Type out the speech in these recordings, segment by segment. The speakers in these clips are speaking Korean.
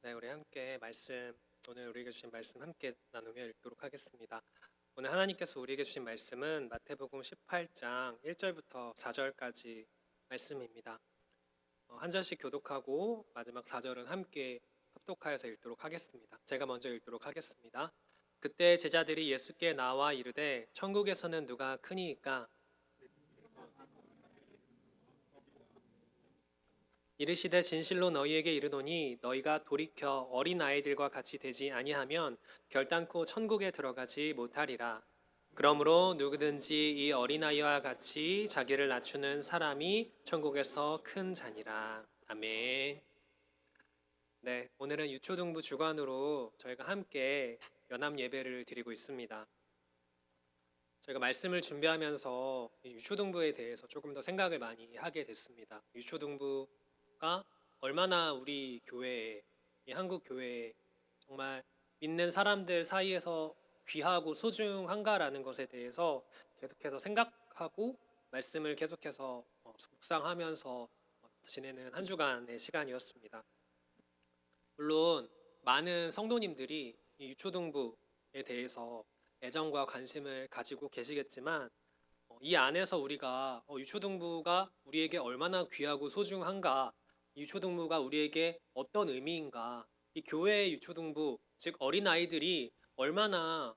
네, 우리 함께 말씀 오늘 우리에게 주신 말씀 함께 나누며 읽도록 하겠습니다. 오늘 하나님께서 우리에게 주신 말씀은 마태복음 18장 1절부터 4절까지 말씀입니다. 어, 한 절씩 교독하고 마지막 4절은 함께 합독하여서 읽도록 하겠습니다. 제가 먼저 읽도록 하겠습니다. 그때 제자들이 예수께 나와 이르되 천국에서는 누가 크니이까 이르시되 진실로 너희에게 이르노니 너희가 돌이켜 어린 아이들과 같이 되지 아니하면 결단코 천국에 들어가지 못하리라. 그러므로 누구든지 이 어린아이와 같이 자기를 낮추는 사람이 천국에서 큰 자니라. 아멘. 네, 오늘은 유초등부 주관으로 저희가 함께 연합 예배를 드리고 있습니다. 저희가 말씀을 준비하면서 이 유초등부에 대해서 조금 더 생각을 많이 하게 됐습니다. 유초등부 가 얼마나 우리 교회에 이 한국 교회에 정말 믿는 사람들 사이에서 귀하고 소중한가라는 것에 대해서 계속해서 생각하고 말씀을 계속해서 어, 묵상하면서 지내는 한 주간의 시간이었습니다. 물론 많은 성도님들이 이 유초등부에 대해서 애정과 관심을 가지고 계시겠지만 어, 이 안에서 우리가 어, 유초등부가 우리에게 얼마나 귀하고 소중한가, 이 유초등부가 우리에게 어떤 의미인가, 이 교회의 유초등부, 즉 어린 아이들이 얼마나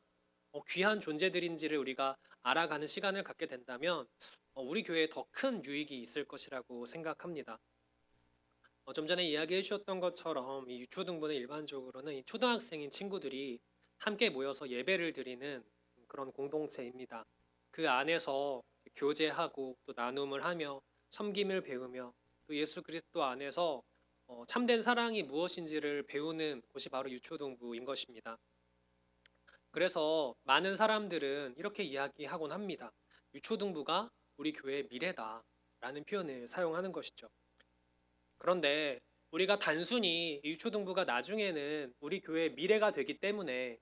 어, 귀한 존재들인지를 우리가 알아가는 시간을 갖게 된다면 어, 우리 교회에 더 큰 유익이 있을 것이라고 생각합니다. 어, 좀 전에 이야기해 주셨던 것처럼 이 유초등부는 일반적으로는 이 초등학생인 친구들이 함께 모여서 예배를 드리는 그런 공동체입니다. 그 안에서 교제하고 또 나눔을 하며 섬김을 배우며 또 예수 그리스도 안에서 어, 참된 사랑이 무엇인지를 배우는 곳이 바로 유초등부인 것입니다. 그래서 많은 사람들은 이렇게 이야기하곤 합니다. 유초등부가 우리 교회의 미래다 라는 표현을 사용하는 것이죠. 그런데 우리가 단순히 유초등부가 나중에는 우리 교회의 미래가 되기 때문에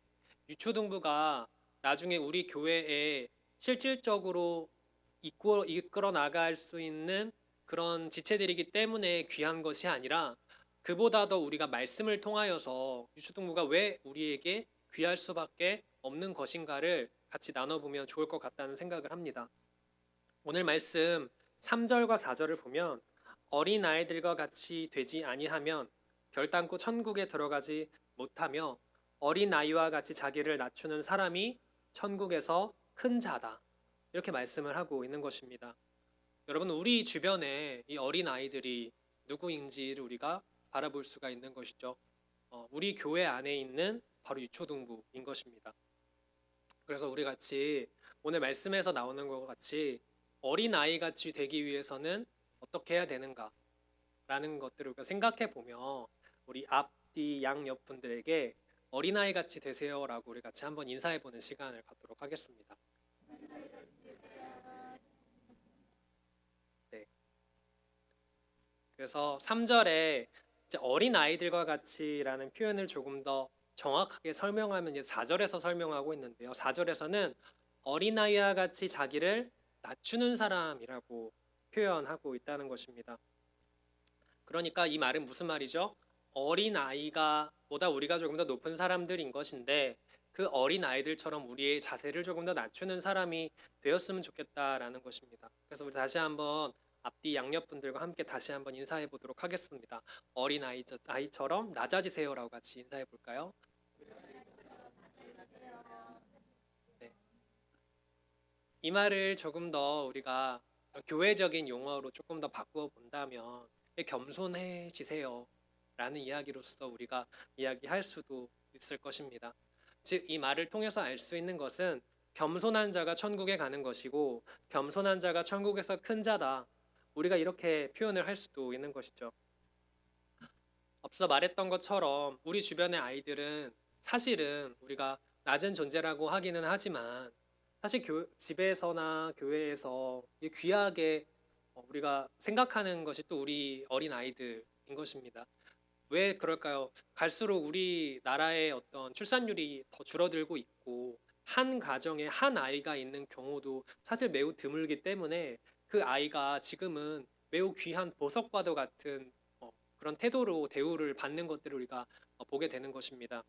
유초등부가 나중에 우리 교회에 실질적으로 이끌어 나갈 수 있는 그런 지체들이기 때문에 귀한 것이 아니라 그보다 더 우리가 말씀을 통하여서 유초등부가 왜 우리에게 귀할 수밖에 없는 것인가를 같이 나눠보면 좋을 것 같다는 생각을 합니다. 오늘 말씀 3절과 4절을 보면 어린 아이들과 같이 되지 아니하면 결단코 천국에 들어가지 못하며 어린 아이와 같이 자기를 낮추는 사람이 천국에서 큰 자다. 이렇게 말씀을 하고 있는 것입니다. 여러분 우리 주변에 이 어린 아이들이 누구인지를 우리가 바라볼 수가 있는 것이죠. 어, 우리 교회 안에 있는 바로 유초등부인 것입니다. 그래서 우리 같이 오늘 말씀에서 나오는 것 같이 어린 아이 같이 되기 위해서는 어떻게 해야 되는가라는 것들을 우리가 생각해 보면 우리 앞뒤 양옆 분들에게 어린 아이 같이 되세요라고 우리 같이 한번 인사해 보는 시간을 갖도록 하겠습니다. 그래서 3절에 어린 아이들과 같이라는 표현을 조금 더 정확하게 설명하면 이제 4절에서 설명하고 있는데요. 4절에서는 어린아이와 같이 자기를 낮추는 사람이라고 표현하고 있다는 것입니다. 그러니까 이 말은 무슨 말이죠? 어린 아이가 보다 우리가 조금 더 높은 사람들인 것인데 그 어린 아이들처럼 우리의 자세를 조금 더 낮추는 사람이 되었으면 좋겠다라는 것입니다. 그래서 우리 다시 한번 앞뒤 양옆 분들과 함께 다시 한번 인사해 보도록 하겠습니다. 어린 아이 아이처 럼 낮아지세요라고 같이 인사해 볼까요? 네. 이 말을 조금 더 우리가 교회적인 용어로 조금 더 바꾸어 본다면 겸손해지세요. 라는 이야기로서 우리가 이야기할 수도 있을 것입니다. 즉, 이 말을 통해서 알 수 있는 것은 겸손한 자가 천국에 가는 것이고, 겸손한 자가 천국에서 큰 자다. 우리가 이렇게 표현을 할 수도 있는 것이죠. 앞서 말했던 것처럼 우리 주변의 아이들은 사실은 우리가 낮은 존재라고 하기는 하지만 사실 교, 집에서나 교회에서 귀하게 어, 우리가 생각하는 것이 또 우리 어린 아이들인 것입니다. 왜 그럴까요? 갈수록 우리 나라의 어떤 출산율이 더 줄어들고 있고 한 가정에 한 아이가 있는 경우도 사실 매우 드물기 때문에 그 아이가 지금은 매우 귀한 보석과도 같은 어, 그런 태도로 대우를 받는 것들을 우리가 어, 보게 되는 것입니다.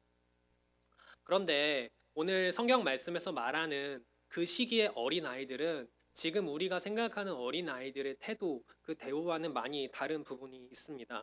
그런데 오늘 성경 말씀에서 말하는 그 시기의 어린 아이들은 지금 우리가 생각하는 어린 아이들의 태도, 그 대우와는 많이 다른 부분이 있습니다.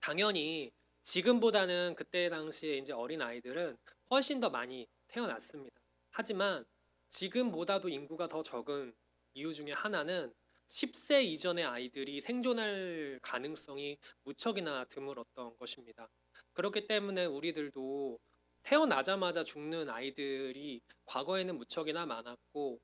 당연히 지금보다는 그때 당시에 이제 어린 아이들은 훨씬 더 많이 태어났습니다. 하지만 지금보다도 인구가 더 적은 이유 중에 하나는 10세 이전의 아이들이 생존할 가능성이 무척이나 드물었던 것입니다. 그렇기 때문에 우리들도 태어나자마자 죽는 아이들이 과거에는 무척이나 많았고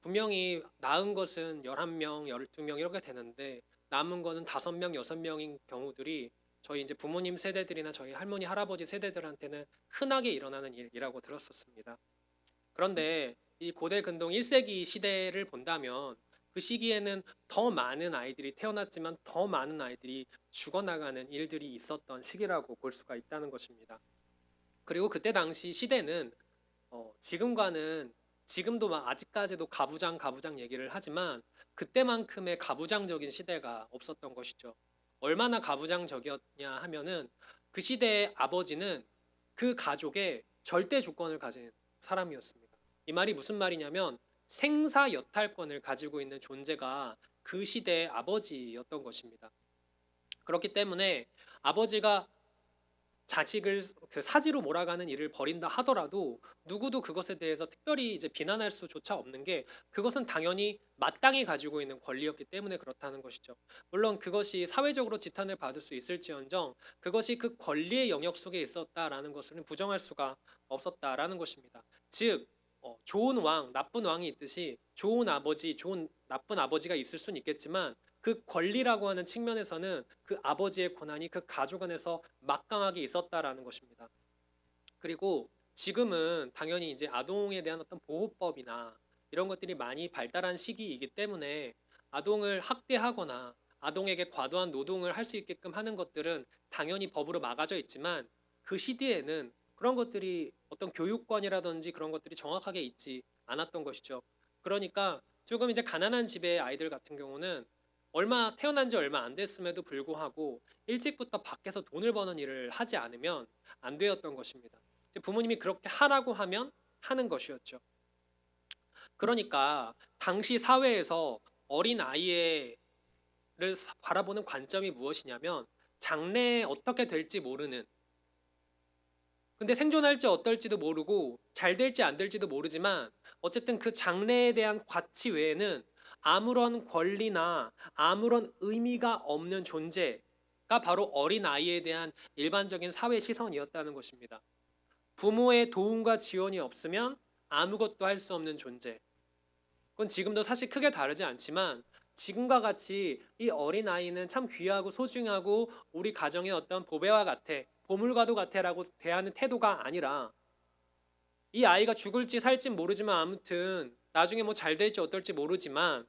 분명히 낳은 것은 11명, 12명 이렇게 되는데 남은 거는 5명, 6명인 경우들이 저희 이제 부모님 세대들이나 저희 할머니, 할아버지 세대들한테는 흔하게 일어나는 일이라고 들었었습니다. 그런데 이 고대 근동 1세기 시대를 본다면 그 시기에는 더 많은 아이들이 태어났지만 더 많은 아이들이 죽어나가는 일들이 있었던 시기라고 볼 수가 있다는 것입니다. 그리고 그때 당시 시대는 어, 지금과는 지금도 막 아직까지도 가부장 가부장 얘기를 하지만 그때만큼의 가부장적인 시대가 없었던 것이죠. 얼마나 가부장적이었냐 하면은 그 시대의 아버지는 그 가족의 절대 주권을 가진 사람이었습니다. 이 말이 무슨 말이냐면 생사 여탈권을 가지고 있는 존재가 그 시대의 아버지였던 것입니다. 그렇기 때문에 아버지가 자식을 그 사지로 몰아가는 일을 벌인다 하더라도 누구도 그것에 대해서 특별히 이제 비난할 수조차 없는 게 그것은 당연히 마땅히 가지고 있는 권리였기 때문에 그렇다는 것이죠. 물론 그것이 사회적으로 지탄을 받을 수 있을지언정 그것이 그 권리의 영역 속에 있었다라는 것은 부정할 수가 없었다라는 것입니다. 즉 어, 좋은 왕, 나쁜 왕이 있듯이 좋은 아버지, 좋은 나쁜 아버지가 있을 수는 있겠지만 그 권리라고 하는 측면에서는 그 아버지의 권한이 그 가족 안에서 막강하게 있었다라는 것입니다. 그리고 지금은 당연히 이제 아동에 대한 어떤 보호법이나 이런 것들이 많이 발달한 시기이기 때문에 아동을 학대하거나 아동에게 과도한 노동을 할 수 있게끔 하는 것들은 당연히 법으로 막아져 있지만 그 시대에는 그런 것들이 어떤 교육권이라든지 그런 것들이 정확하게 있지 않았던 것이죠. 그러니까 조금 이제 가난한 집의 아이들 같은 경우는 얼마 태어난 지 얼마 안 됐음에도 불구하고 일찍부터 밖에서 돈을 버는 일을 하지 않으면 안 되었던 것입니다. 부모님이 그렇게 하라고 하면 하는 것이었죠. 그러니까 당시 사회에서 어린 아이를 바라보는 관점이 무엇이냐면 장래에 어떻게 될지 모르는 근데 생존할지 어떨지도 모르고 잘 될지 안 될지도 모르지만 어쨌든 그 장래에 대한 가치 외에는 아무런 권리나 아무런 의미가 없는 존재가 바로 어린 아이에 대한 일반적인 사회 시선이었다는 것입니다. 부모의 도움과 지원이 없으면 아무것도 할 수 없는 존재. 그건 지금도 사실 크게 다르지 않지만 지금과 같이 이 어린 아이는 참 귀하고 소중하고 우리 가정의 어떤 보배와 같아, 보물과도 같아라고 대하는 태도가 아니라 이 아이가 죽을지 살지 모르지만 아무튼 나중에 뭐 잘 될지 어떨지 모르지만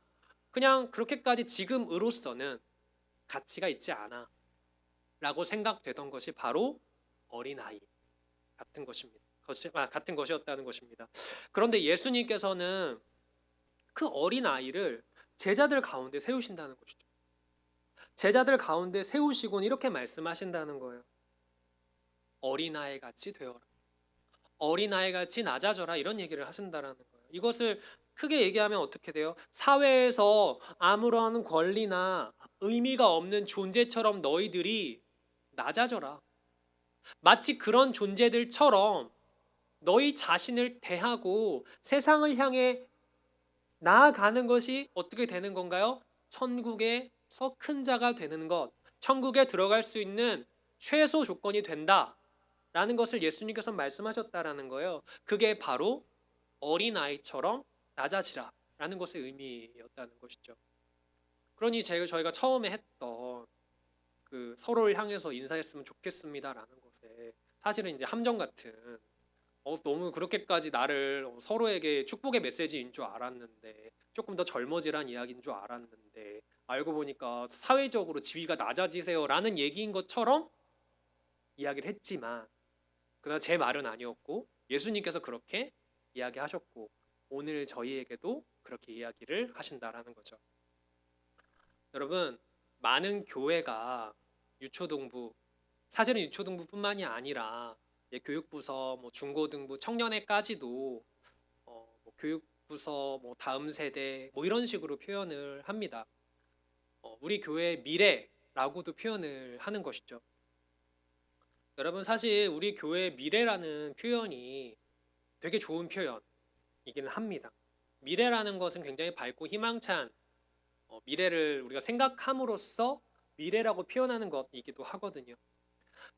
그냥 그렇게까지 지금으로서는 가치가 있지 않아 라고 생각되던 것이 바로 어린아이 같은 것입니다. 아, 같은 것이었다는 것입니다. 그런데 예수님께서는 그 어린아이를 제자들 가운데 세우신다는 것이죠. 제자들 가운데 세우시곤 이렇게 말씀하신다는 거예요. 어린아이 같이 되어라. 어린아이 같이 낮아져라 이런 얘기를 하신다라는 거예요. 이것을 크게 얘기하면 어떻게 돼요? 사회에서 아무런 권리나 의미가 없는 존재처럼 너희들이 낮아져라. 마치 그런 존재들처럼 너희 자신을 대하고 세상을 향해 나아가는 것이 어떻게 되는 건가요? 천국에서 큰 자가 되는 것, 천국에 들어갈 수 있는 최소 조건이 된다. 라는 것을 예수님께서 말씀하셨다라는 거예요. 그게 바로 어린아이처럼 낮아지라 라는 것의 의미였다는 것이죠. 그러니 저희가 처음에 했던 그 서로를 향해서 인사했으면 좋겠습니다라는 것에 사실은 이제 함정 같은 어, 너무 그렇게까지 나를 서로에게 축복의 메시지인 줄 알았는데 조금 더 젊어지란 이야기인 줄 알았는데 알고 보니까 사회적으로 지위가 낮아지세요라는 얘기인 것처럼 이야기를 했지만 그러나 제 말은 아니었고 예수님께서 그렇게 이야기하셨고 오늘 저희에게도 그렇게 이야기를 하신다라는 거죠. 여러분 많은 교회가 유초등부 사실은 유초등부뿐만이 아니라 예, 교육부서, 뭐 중고등부, 청년회까지도 어, 뭐 교육부서, 뭐 다음 세대 뭐 이런 식으로 표현을 합니다. 어, 우리 교회의 미래라고도 표현을 하는 것이죠. 여러분 사실 우리 교회의 미래라는 표현이 되게 좋은 표현이기는 합니다. 미래라는 것은 굉장히 밝고 희망찬 어, 미래를 우리가 생각함으로써 미래라고 표현하는 것이기도 하거든요.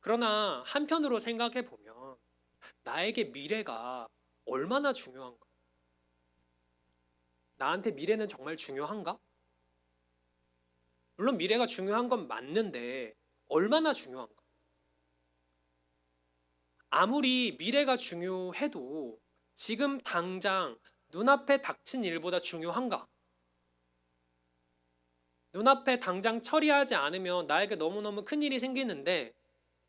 그러나 한편으로 생각해 보면 나에게 미래가 얼마나 중요한가? 나한테 미래는 정말 중요한가? 물론 미래가 중요한 건 맞는데 얼마나 중요한가? 아무리 미래가 중요해도 지금 당장 눈앞에 닥친 일보다 중요한가? 눈앞에 당장 처리하지 않으면 나에게 너무너무 큰 일이 생기는데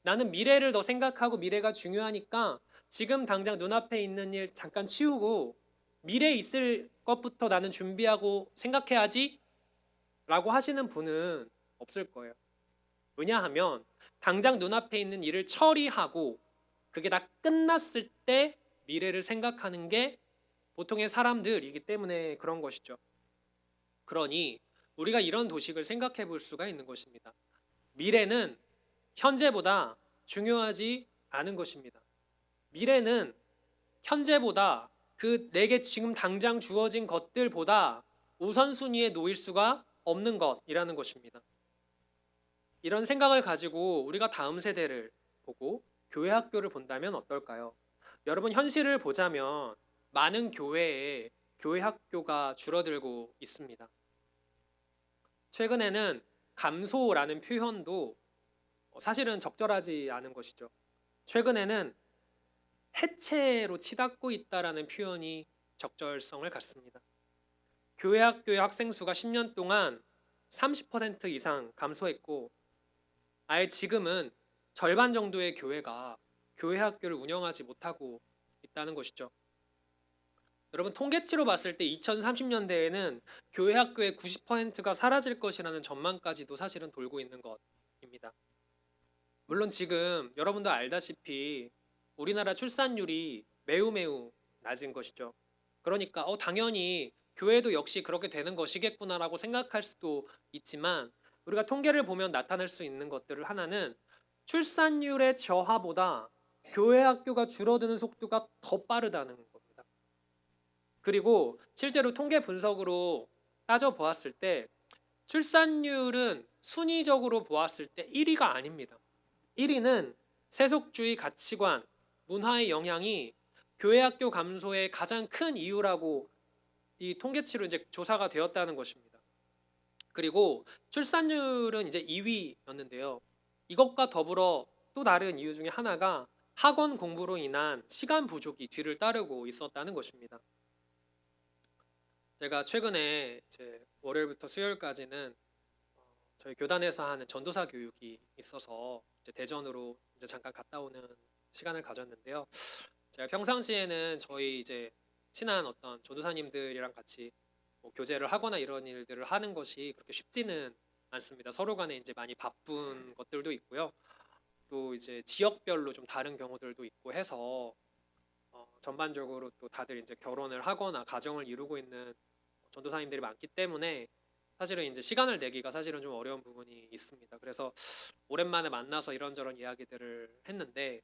나는 미래를 더 생각하고 미래가 중요하니까 지금 당장 눈앞에 있는 일 잠깐 치우고 미래에 있을 것부터 나는 준비하고 생각해야지 라고 하시는 분은 없을 거예요. 왜냐하면 당장 눈앞에 있는 일을 처리하고 그게 다 끝났을 때 미래를 생각하는 게 보통의 사람들이기 때문에 그런 것이죠. 그러니 우리가 이런 도식을 생각해 볼 수가 있는 것입니다. 미래는 현재보다 중요하지 않은 것입니다. 미래는 현재보다 그 내게 지금 당장 주어진 것들보다 우선순위에 놓일 수가 없는 것이라는 것입니다. 이런 생각을 가지고 우리가 다음 세대를 보고 교회 학교를 본다면 어떨까요? 여러분 현실을 보자면 많은 교회에 교회 학교가 줄어들고 있습니다. 최근에는 감소라는 표현도 사실은 적절하지 않은 것이죠. 최근에는 해체로 치닫고 있다라는 표현이 적절성을 갖습니다. 교회 학교의 학생 수가 10년 동안 30% 이상 감소했고 아예 지금은 절반 정도의 교회가 교회 학교를 운영하지 못하고 있다는 것이죠. 여러분 통계치로 봤을 때 2030년대에는 교회 학교의 90%가 사라질 것이라는 전망까지도 사실은 돌고 있는 것입니다. 물론 지금 여러분도 알다시피 우리나라 출산율이 매우 매우 낮은 것이죠. 그러니까 어 당연히 교회도 역시 그렇게 되는 것이겠구나라고 생각할 수도 있지만 우리가 통계를 보면 나타날 수 있는 것들을 하나는 출산율의 저하보다 교회 학교가 줄어드는 속도가 더 빠르다는 겁니다. 그리고 실제로 통계 분석으로 따져 보았을 때 출산율은 순위적으로 보았을 때 1위가 아닙니다. 1위는 세속주의 가치관, 문화의 영향이 교회 학교 감소의 가장 큰 이유라고 이 통계치로 이제 조사가 되었다는 것입니다. 그리고 출산율은 이제 2위였는데요. 이것과 더불어 또 다른 이유 중에 하나가 학원 공부로 인한 시간 부족이 뒤를 따르고 있었다는 것입니다. 제가 최근에 이제 월요일부터 수요일까지는 어, 저희 교단에서 하는 전도사 교육이 있어서 이제 대전으로 이제 잠깐 갔다 오는 시간을 가졌는데요. 제가 평상시에는 저희 이제 친한 어떤 전도사님들이랑 같이 뭐 교제를 하거나 이런 일들을 하는 것이 그렇게 쉽지는 않습니다. 서로 간에 이제 많이 바쁜 것들도 있고요. 또 이제 지역별로 좀 다른 경우들도 있고 해서 어, 전반적으로 또 다들 이제 결혼을 하거나 가정을 이루고 있는 전도사님들이 많기 때문에 사실은 이제 시간을 내기가 사실은 좀 어려운 부분이 있습니다. 그래서 오랜만에 만나서 이런저런 이야기들을 했는데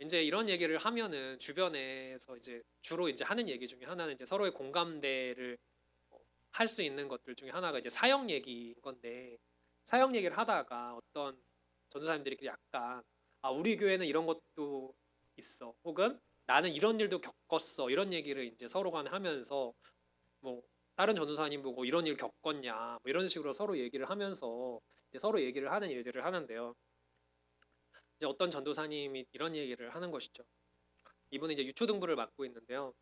이제 이런 얘기를 하면은 주변에서 이제 주로 이제 하는 얘기 중에 하나는 이제 서로의 공감대를 어, 할 수 있는 것들 중에 하나가 이제 사형 얘기인 건데 사형 얘기를 하다가 어떤 전도사님들이 약간 아 우리 교회는 이런 것도 있어 혹은 나는 이런 일도 겪었어 이런 얘기를 이제 서로 간에 하면서 뭐 다른 전도사님 보고 이런 일 겪었냐 뭐 이런 식으로 서로 얘기를 하면서 이제 서로 얘기를 하는 일들을 하는데요. 이제 어떤 전도사님이 이런 얘기를 하는 것이죠. 이분은 이제 유초등부를 맡고 있는데요.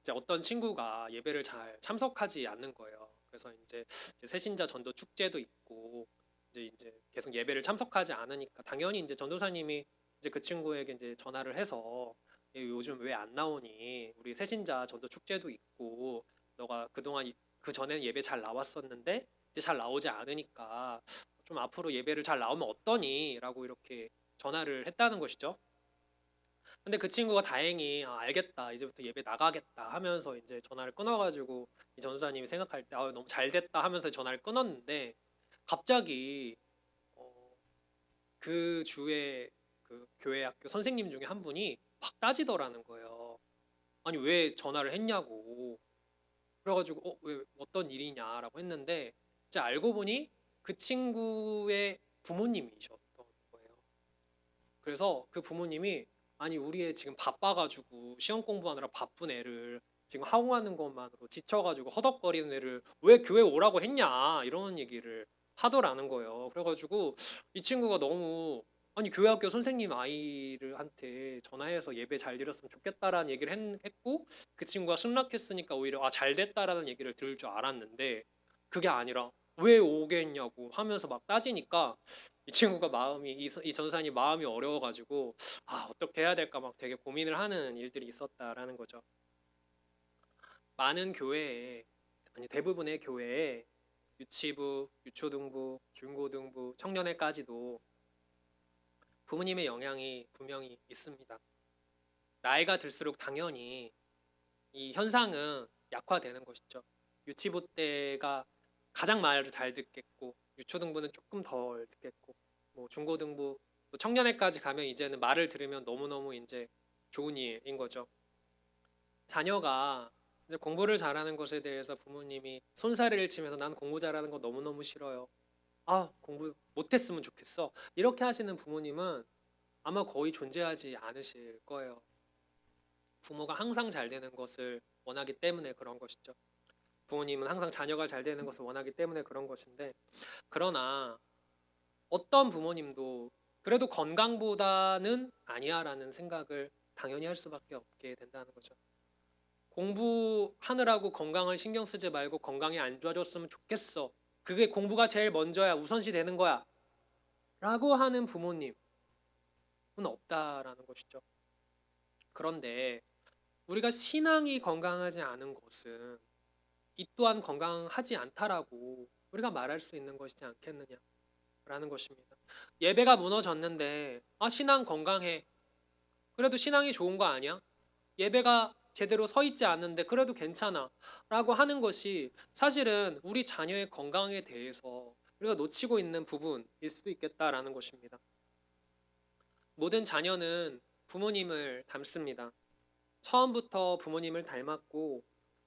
이제 어떤 친구가 예배를 잘 참석하지 않는 거예요. 그래서 이제 새신자 전도 축제도 있고 이제 이제 계속 예배를 참석하지 않으니까 당연히 이제 전도사님이 이제 그 친구에게 이제 전화를 해서 얘 요즘 왜 안 나오니? 우리 새신자 전도 축제도 있고 너가 그동안 이- 그 전에는 예배 잘 나왔었는데 이제 잘 나오지 않으니까 좀 앞으로 예배를 잘 나오면 어떠니?라고 이렇게 전화를 했다는 것이죠. 근데 그 친구가 다행히 아, 알겠다 이제부터 예배 나가겠다 하면서 이제 전화를 끊어가지고 이 전사님이 생각할 때 아, 너무 잘 됐다 하면서 전화를 끊었는데 갑자기 어, 그 주에 그 교회 학교 선생님 중에 한 분이 막 따지더라는 거예요. 아니 왜 전화를 했냐고. 그래가지고 어, 왜 어떤 일이냐라고 했는데 이제 알고 보니 그 친구의 부모님이셨던 거예요. 그래서 그 부모님이 아니 우리 애 지금 바빠가지고 시험 공부하느라 바쁜 애를 지금 하고하는 것만으로 지쳐가지고 허덕거리는 애를 왜 교회 오라고 했냐 이런 얘기를 하더라는 거예요. 그래가지고 이 친구가 너무 아니 교회 학교 선생님 아이를 한테 전화해서 예배 잘 드렸으면 좋겠다라는 얘기를 했, 했고 그 친구가 승낙했으니까 오히려 아잘 됐다라는 얘기를 들을 줄 알았는데 그게 아니라 왜 오겠냐고 하면서 막 따지니까 이 친구가 마음이 이, 이 전사님 마음이 어려워가지고 아 어떻게 해야 될까 막 되게 고민을 하는 일들이 있었다라는 거죠. 많은 교회에 아니 대부분의 교회에 유치부, 유초등부, 중고등부, 청년회까지도 부모님의 영향이 분명히 있습니다. 나이가 들수록 당연히 이 현상은 약화되는 것이죠. 유치부 때가 가장 말을 잘 듣겠고 유초등부는 조금 덜 듣겠고 뭐 중고등부 또 청년회까지 가면 이제는 말을 들으면 너무너무 이제 좋은 일인 거죠. 자녀가 공부를 잘하는 것에 대해서 부모님이 손사래를 치면서 난 공부 잘하는 거 너무너무 싫어요. 아, 공부 못했으면 좋겠어. 이렇게 하시는 부모님은 아마 거의 존재하지 않으실 거예요. 부모가 항상 잘 되는 것을 원하기 때문에 그런 것이죠. 부모님은 항상 자녀가 잘 되는 것을 원하기 때문에 그런 것인데 그러나 어떤 부모님도 그래도 건강보다는 아니야라는 생각을 당연히 할 수밖에 없게 된다는 거죠. 공부하느라고 건강을 신경 쓰지 말고 건강이 안 좋아졌으면 좋겠어. 그게 공부가 제일 먼저야. 우선시 되는 거야. 라고 하는 부모님은 없다라는 것이죠. 그런데 우리가 신앙이 건강하지 않은 것은 이 또한 건강하지 않다라고 우리가 말할 수 있는 것이지 않겠느냐라는 것입니다. 예배가 무너졌는데 아 신앙 건강해. 그래도 신앙이 좋은 거 아니야? 예배가 제대로 서 있지 않는데 그래도 괜찮아 라고 하는 것이 사실은 우리 자녀의 건강에 대해서 우리가 놓치고 있는 부분일 수도 있겠다라는 것입니다. 모든 자녀는 부모님을 닮습니다. 처음부터 부모님을 닮았고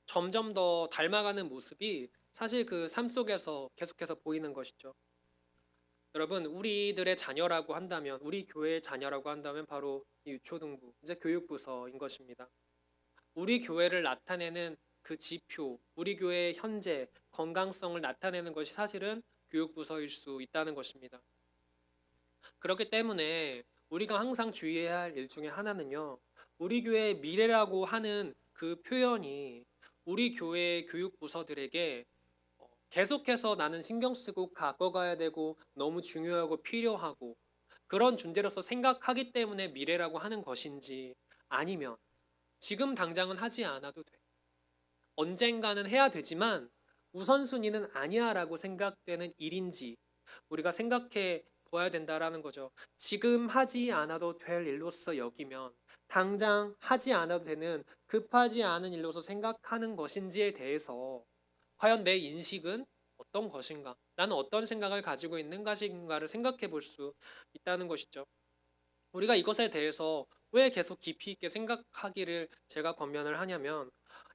점점 더 닮아가는 모습이 사실 그 삶 속에서 계속해서 보이는 것이죠. 여러분, 우리들의 자녀라고 한다면, 우리 교회의 자녀라고 한다면 바로 이 유초등부, 이제 교육부서인 것입니다. 우리 교회를 나타내는 그 지표, 우리 교회의 현재 건강성을 나타내는 것이 사실은 교육부서일 수 있다는 것입니다. 그렇기 때문에 우리가 항상 주의해야 할 일 중에 하나는요. 우리 교회의 미래라고 하는 그 표현이 우리 교회 교육 부서들에게 어, 계속해서 나는 신경 쓰고 갖고 가야 되고 너무 중요하고 필요하고 그런 존재로서 생각하기 때문에 미래라고 하는 것인지 아니면 지금 당장은 하지 않아도 돼. 언젠가는 해야 되지만 우선순위는 아니야라고 생각되는 일인지 우리가 생각해 보아야 된다라는 거죠. 지금 하지 않아도 될 일로서 여기면 당장 하지 않아도 되는 급하지 않은 일로서 생각하는 것인지에 대해서 과연 내 인식은 어떤 것인가? 나는 어떤 생각을 가지고 있는 것인가를 생각해 볼 수 있다는 것이죠. 우리가 이것에 대해서 왜 계속 깊이 있게 생각하기를 제가 권면을 하냐면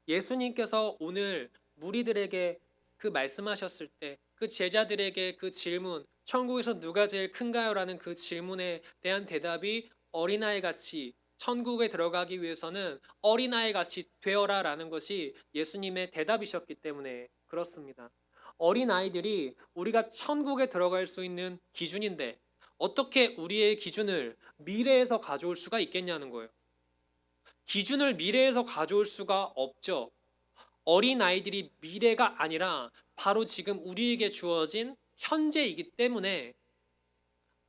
예수님께서 오늘 무리들에게 그 말씀하셨을 때 그 제자들에게 그 질문 천국에서 누가 제일 큰가요 라는 그 질문에 대한 대답이 어린아이 같이 천국에 들어가기 위해서는 어린아이 같이 되어라 라는 것이 예수님의 대답이셨기 때문에 그렇습니다. 어린아이들이 우리가 천국에 들어갈 수 있는 기준인데 어떻게 우리의 기준을 미래에서 가져올 수가 있겠냐는 거예요. 기준을 미래에서 가져올 수가 없죠. 어린 아이들이 미래가 아니라 바로 지금 우리에게 주어진 현재이기 때문에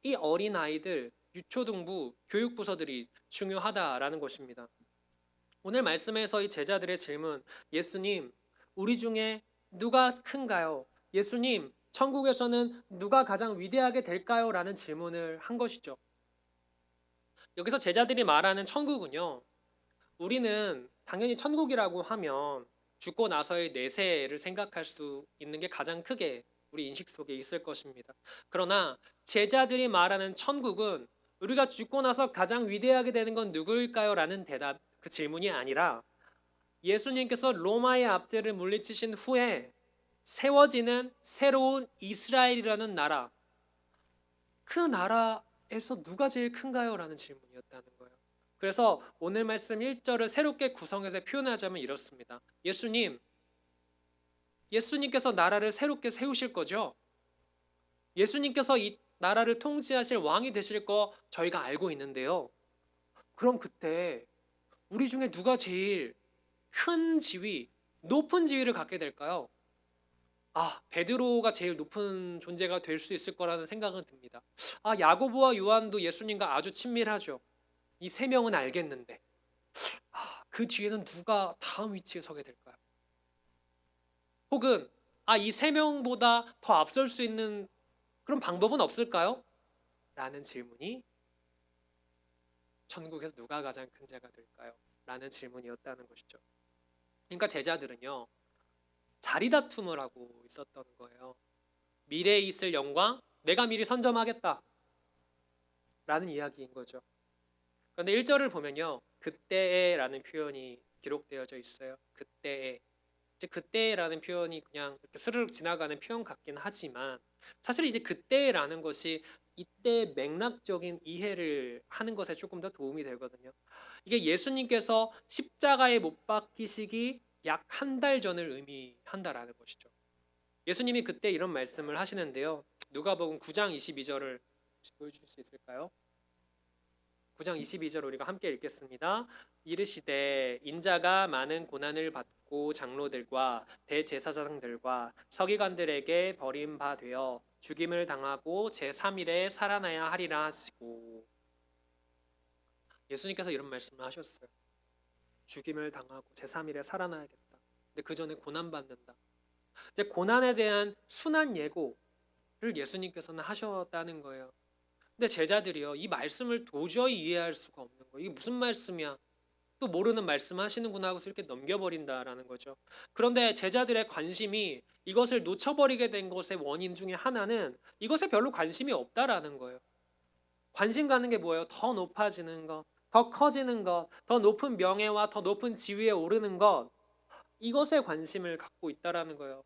이 어린 아이들 유초등부 교육부서들이 중요하다라는 것입니다. 오늘 말씀에서 이 제자들의 질문, 예수님, 우리 중에 누가 큰가요? 예수님, 천국에서는 누가 가장 위대하게 될까요? 라는 질문을 한 것이죠. 여기서 제자들이 말하는 천국은요. 우리는 당연히 천국이라고 하면 죽고 나서의 내세를 생각할 수 있는 게 가장 크게 우리 인식 속에 있을 것입니다. 그러나 제자들이 말하는 천국은 우리가 죽고 나서 가장 위대하게 되는 건 누구일까요? 라는 대답, 그 질문이 아니라 예수님께서 로마의 압제를 물리치신 후에 세워지는 새로운 이스라엘이라는 나라. 그 나라에서 누가 제일 큰가요? 라는 질문이었다는 거예요. 그래서 오늘 말씀 1절을 새롭게 구성해서 표현하자면 이렇습니다. 예수님, 예수님께서 나라를 새롭게 세우실 거죠? 예수님께서 이 나라를 통치하실 왕이 되실 거 저희가 알고 있는데요. 그럼 그때 우리 중에 누가 제일 큰 지위, 높은 지위를 갖게 될까요? 아, 베드로가 제일 높은 존재가 될 수 있을 거라는 생각은 듭니다. 아, 야고보와 요한도 예수님과 아주 친밀하죠. 이 세 명은 알겠는데, 아, 그 뒤에는 누가 다음 위치에 서게 될까요? 혹은 아, 이 세 명보다 더 앞설 수 있는 그런 방법은 없을까요? 라는 질문이 천국에서 누가 가장 큰 자가 될까요? 라는 질문이었다는 것이죠. 그러니까 제자들은요. 자리 다툼을 하고 있었던 거예요. 미래에 있을 영광 내가 미리 선점하겠다. 라는 이야기인 거죠. 그런데 1절을 보면요. 그때에라는 표현이 기록되어져 있어요. 그때에. 이제 그때라는 표현이 그냥 스르륵 지나가는 표현 같긴 하지만 사실 이제 그때라는 것이 이때 맥락적인 이해를 하는 것에 조금 더 도움이 되거든요. 이게 예수님께서 십자가에 못 박히시기 약 한 달 전을 의미한다라는 것이죠. 예수님이 그때 이런 말씀을 하시는데요. 누가복음 9장 22절을 보여주실 수 있을까요? 9장 22절 우리가 함께 읽겠습니다. 이르시되 인자가 많은 고난을 받고 장로들과 대제사장들과 서기관들에게 버림바 되어 죽임을 당하고 제3일에 살아나야 하리라 하시고 예수님께서 이런 말씀을 하셨어요. 죽임을 당하고 제3일에 살아나야겠다. 근데 그 전에 고난 받는다. 이제 고난에 대한 순한 예고를 예수님께서는 하셨다는 거예요. 근데 제자들이요 이 말씀을 도저히 이해할 수가 없는 거예요. 이게 무슨 말씀이야? 또 모르는 말씀 하시는구나 하고서 이렇게 넘겨버린다라는 거죠. 그런데 제자들의 관심이 이것을 놓쳐버리게 된 것의 원인 중에 하나는 이것에 별로 관심이 없다라는 거예요. 관심 가는 게 뭐예요? 더 높아지는 것, 더 커지는 것, 더 높은 명예와 더 높은 지위에 오르는 것 이것에 관심을 갖고 있다라는 거예요.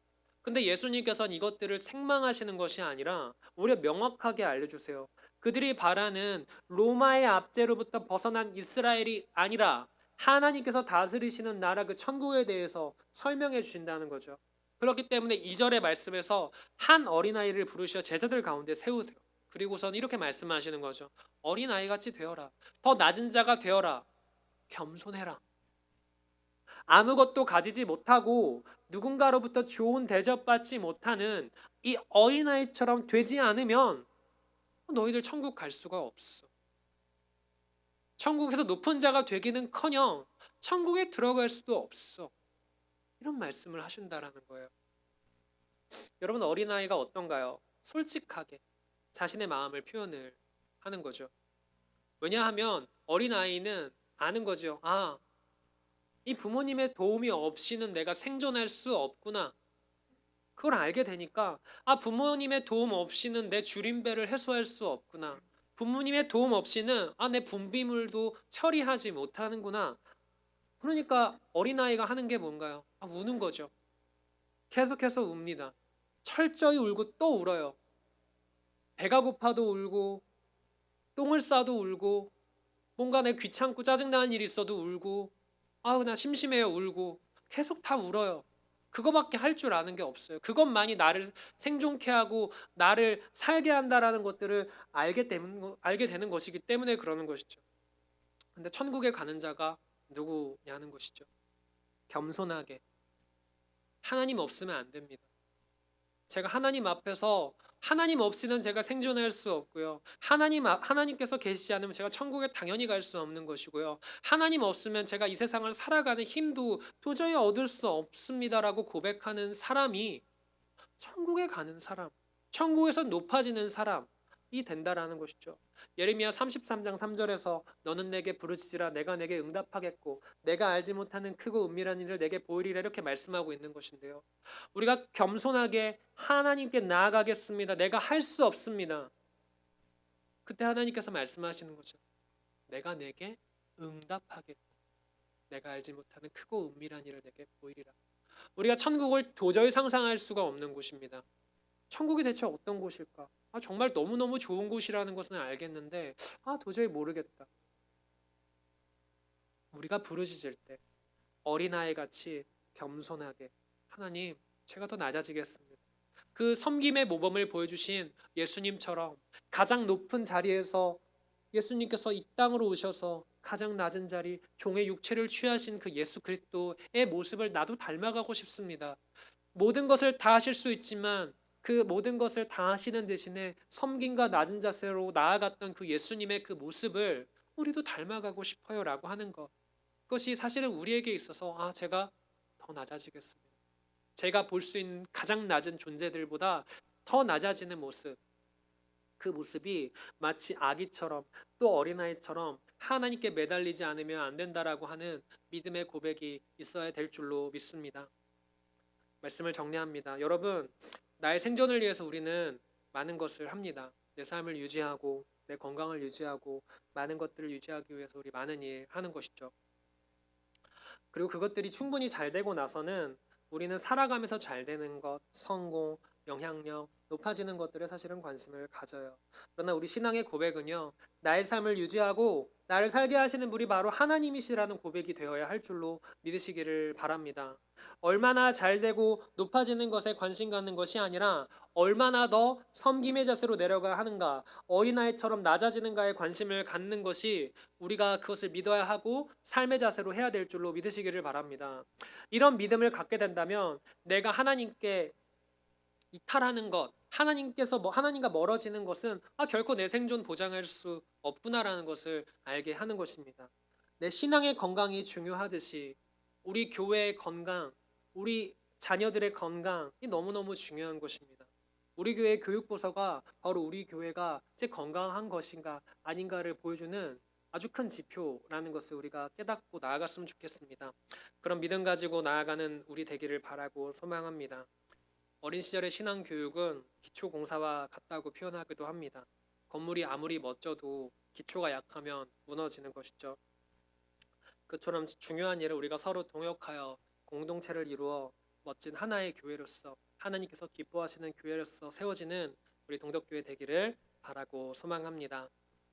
근데 예수님께서는 이것들을 책망하시는 것이 아니라 오히려 명확하게 알려주세요. 그들이 바라는 로마의 압제로부터 벗어난 이스라엘이 아니라 하나님께서 다스리시는 나라 그 천국에 대해서 설명해 주신다는 거죠. 그렇기 때문에 이절의 말씀에서 한 어린아이를 부르셔 제자들 가운데 세우세요. 그리고선 이렇게 말씀하시는 거죠. 어린아이 같이 되어라. 더 낮은 자가 되어라. 겸손해라. 아무것도 가지지 못하고 누군가로부터 좋은 대접받지 못하는 이 어린아이처럼 되지 않으면 너희들 천국 갈 수가 없어. 천국에서 높은 자가 되기는 커녕 천국에 들어갈 수도 없어. 이런 말씀을 하신다라는 거예요. 여러분 어린아이가 어떤가요? 솔직하게 자신의 마음을 표현을 하는 거죠. 왜냐하면 어린아이는 아는 거죠. 아, 이 부모님의 도움이 없이는 내가 생존할 수 없구나. 그걸 알게 되니까 아 부모님의 도움 없이는 내 줄임배를 해소할 수 없구나. 부모님의 도움 없이는 아 내 분비물도 처리하지 못하는구나. 그러니까 어린아이가 하는 게 뭔가요? 아, 우는 거죠. 계속해서 웁니다. 철저히 울고 또 울어요. 배가 고파도 울고 똥을 싸도 울고 뭔가 내 귀찮고 짜증나는 일이 있어도 울고 아우 나 심심해요 울고 계속 다 울어요. 그거밖에 할 줄 아는 게 없어요. 그것만이 나를 생존케 하고 나를 살게 한다라는 것들을 알게 되는 알게 되는 것이기 때문에 그러는 것이죠. 근데 천국에 가는 자가 누구냐는 것이죠. 겸손하게 하나님 없으면 안 됩니다. 제가 하나님 앞에서 하나님 없이는 제가 생존할 수 없고요. 하나님 하나님께서 계시지 않으면 제가 천국에 당연히 갈 수 없는 것이고요. 하나님 없으면 제가 이 세상을 살아가는 힘도 도저히 얻을 수 없습니다라고 고백하는 사람이 천국에 가는 사람. 천국에서 높아지는 사람 이 된다라는 것이죠. 예레미야 33장 3절에서 너는 내게 부르짖으라 내가 내게 응답하겠고 내가 알지 못하는 크고 은밀한 일을 내게 보이리라 이렇게 말씀하고 있는 것인데요. 우리가 겸손하게 하나님께 나아가겠습니다. 내가 할 수 없습니다. 그때 하나님께서 말씀하시는 거죠. 내가 내게 응답하겠고 내가 알지 못하는 크고 은밀한 일을 내게 보이리라. 우리가 천국을 도저히 상상할 수가 없는 곳입니다. 천국이 대체 어떤 곳일까? 아, 정말 너무너무 좋은 곳이라는 것은 알겠는데 아, 도저히 모르겠다. 우리가 부르짖을 때 어린아이 같이 겸손하게 하나님, 제가 더 낮아지겠습니다. 그 섬김의 모범을 보여주신 예수님처럼 가장 높은 자리에서 예수님께서 이 땅으로 오셔서 가장 낮은 자리 종의 육체를 취하신 그 예수 그리스도의 모습을 나도 닮아가고 싶습니다. 모든 것을 다 하실 수 있지만 그 모든 것을 다 하시는 대신에 섬김과 낮은 자세로 나아갔던 그 예수님의 그 모습을 우리도 닮아가고 싶어요라고 하는 것. 그것이 사실은 우리에게 있어서 아 제가 더 낮아지겠습니다. 제가 볼 수 있는 가장 낮은 존재들보다 더 낮아지는 모습. 그 모습이 마치 아기처럼 또 어린아이처럼 하나님께 매달리지 않으면 안 된다라고 하는 믿음의 고백이 있어야 될 줄로 믿습니다. 말씀을 정리합니다. 여러분, 나의 생존을 위해서 우리는 많은 것을 합니다. 내 삶을 유지하고 내 건강을 유지하고 많은 것들을 유지하기 위해서 우리 많은 일 하는 것이죠. 그리고 그것들이 충분히 잘 되고 나서는 우리는 살아가면서 잘 되는 것, 성공, 영향력, 높아지는 것들에 사실은 관심을 가져요. 그러나 우리 신앙의 고백은요, 나의 삶을 유지하고 나를 살게 하시는 분이 바로 하나님이시라는 고백이 되어야 할 줄로 믿으시기를 바랍니다. 얼마나 잘 되고 높아지는 것에 관심 갖는 것이 아니라 얼마나 더 섬김의 자세로 내려가 하는가, 어린아이처럼 낮아지는가에 관심을 갖는 것이 우리가 그것을 믿어야 하고 삶의 자세로 해야 될 줄로 믿으시기를 바랍니다. 이런 믿음을 갖게 된다면 내가 하나님께 이탈하는 것, 하나님께서 뭐 하나님과 멀어지는 것은 아, 결코 내 생존 보장할 수 없구나라는 것을 알게 하는 것입니다. 내 신앙의 건강이 중요하듯이 우리 교회의 건강, 우리 자녀들의 건강이 너무너무 중요한 것입니다. 우리 교회 교육부서가 바로 우리 교회가 제 건강한 것인가 아닌가를 보여주는 아주 큰 지표라는 것을 우리가 깨닫고 나아갔으면 좋겠습니다. 그런 믿음 가지고 나아가는 우리 되기를 바라고 소망합니다. 어린 시절의 신앙 교육은 기초 공사와 같다고 표현하기도 합니다. 건물이 아무리 멋져도 기초가 약하면 무너지는 것이죠. 그처럼 중요한 일을 우리가 서로 동역하여 공동체를 이루어 멋진 하나의 교회로서 하나님께서 기뻐하시는 교회로서 세워지는 우리 동덕교회 되기를 바라고 소망합니다.